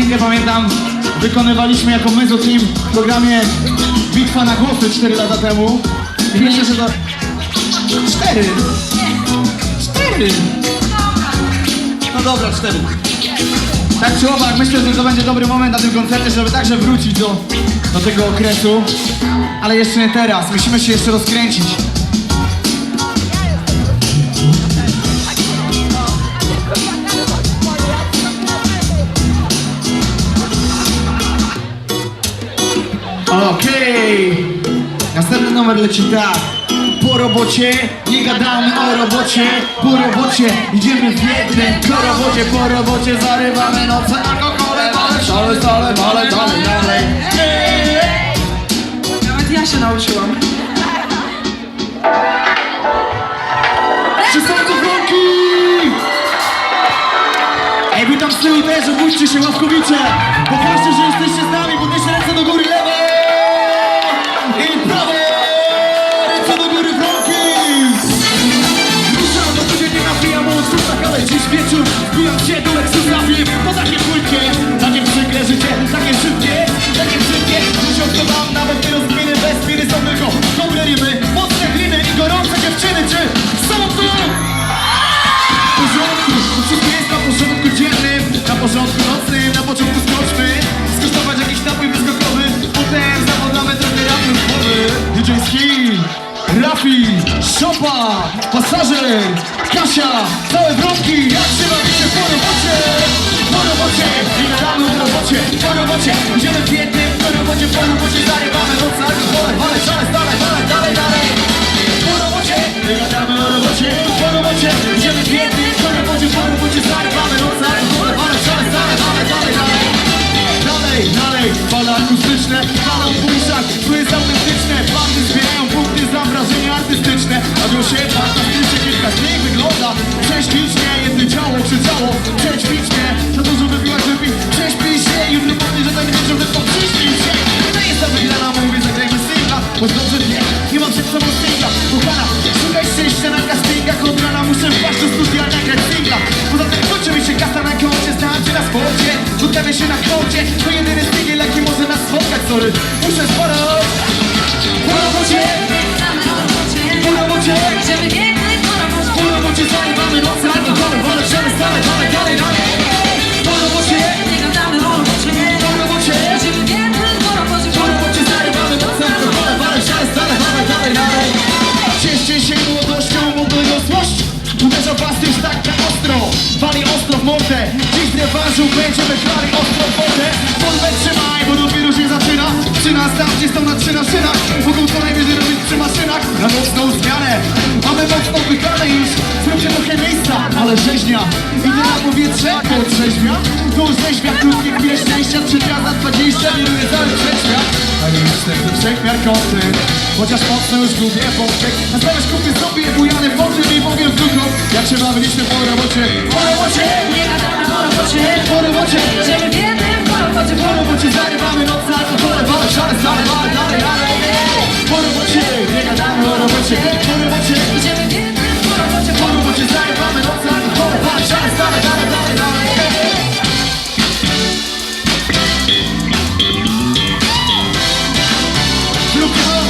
piosenkę pamiętam, wykonywaliśmy jako Mezo Team w programie Bitwa na głosy 4 lata temu. I myślę, że to... 4! 4! No dobra, 4. Tak czy owak, myślę, że to będzie dobry moment na tym koncercie, żeby także wrócić do, do tego okresu. Ale jeszcze nie teraz, musimy się jeszcze rozkręcić. Okej, następny numer leci tak. Po robocie, nie gadamy o robocie Po robocie, idziemy w jednym Po robocie, po robocie, zarywamy noce alkoholem Ale szale, szale, ale dalej, dalej Nawet ja się nauczyłam. Czy są to kroki? Ej, wy tam z tyłu też, obudźcie się łaskowicie Pokażcie, że jesteście z nami, podnieście ręce do góry, lewe Szopa, Pasażer, Kasia, całe wrotki. Jak się bawicie po robocie? Po robocie, gadamy o robocie Po robocie, idziemy w jednym Po robocie, po robocie, zarywamy noc alkoholem Ale szale, dalej, dalej, dalej, dalej Po robocie, my gadamy o robocie Po robocie, idziemy w jednym Po robocie, po robocie, zarywamy noc alkoholem Ale szale, dalej, dalej, dalej, dalej. Dalej, dalej, fala akustyczne, fala w uszach, zły autentyczne Robią się fantastycznie, kilka z nich wygląda. Prześlicznie, jedno ciało krzyczało Przećwicznie, za dużo wypiłaś wypij Prześpij się, jutro pomnij, że tak nie będzie, że to przyśpij się To jest ta wygrana, mówię, zagrajmy singla Bo dobrze wie, nie mam przed sobą singla Kochana, szukaj szczęścia na castingach Od rana muszę wpaść do studia, nagrać singla. Poza tym kończy mi się kasa na koncie, starczy na sporcie Spotkamy się na koncie, to jedyny singiel, jaki może nas spotkać, sorry mordę Dziś z rewanżu będziemy klali ostro w wodę. Formę trzymaj, bo dopiero się zaczyna. Przy nas tam, gdzie są na trzy na szynach Mogą co najwyżej robić przy maszynach. Na nocną zmianę Mamy mocno wygrane już. Zróbcie trochę miejsca, ale rzeźnia. Idę na powietrze, bo trzeźwia To rzeźwia, krótkie chwile szczęścia za dwadzieścia, wiruje cały już ten wszechmiar kąty Chociaż mocno już gubię wątek A zamiast kupię sobie bujany fotel I powiem wnukom Jak się bawiliśmy po robocie Po robocie, Nie gadamy o robocie. po robocie Idziemy w jednym po robocie. Po robocie zarywamy noc na alkoholem Ale szale, dalej,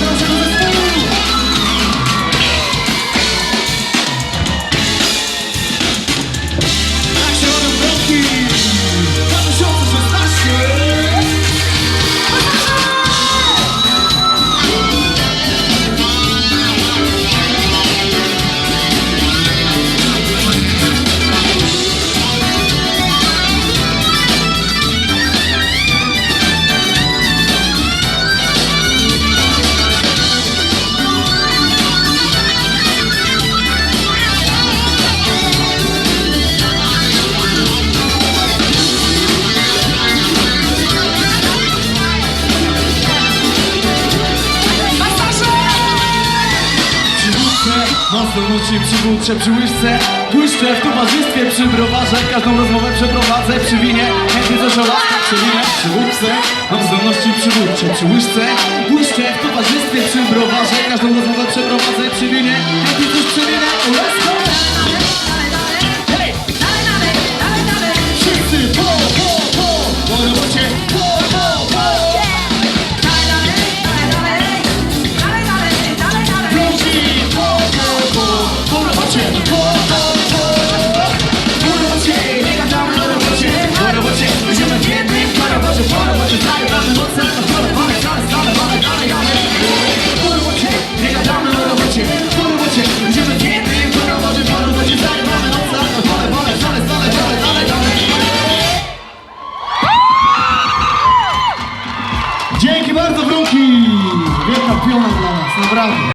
Zróbcie hałas Przywódcę, mocno nuci przywódcze przy łyżce. Błyszczę w towarzystwie przy browarze. Każdą rozmowę przeprowadzę przy winie. Chętnie coś o lasach przy winie Przywódcę, mam zdolności przywódcze przy łyżce. Błyszczę w towarzystwie przy browarze. Każdą rozmowę przeprowadzę przy winie. Chętnie coś przy winie সুতরাং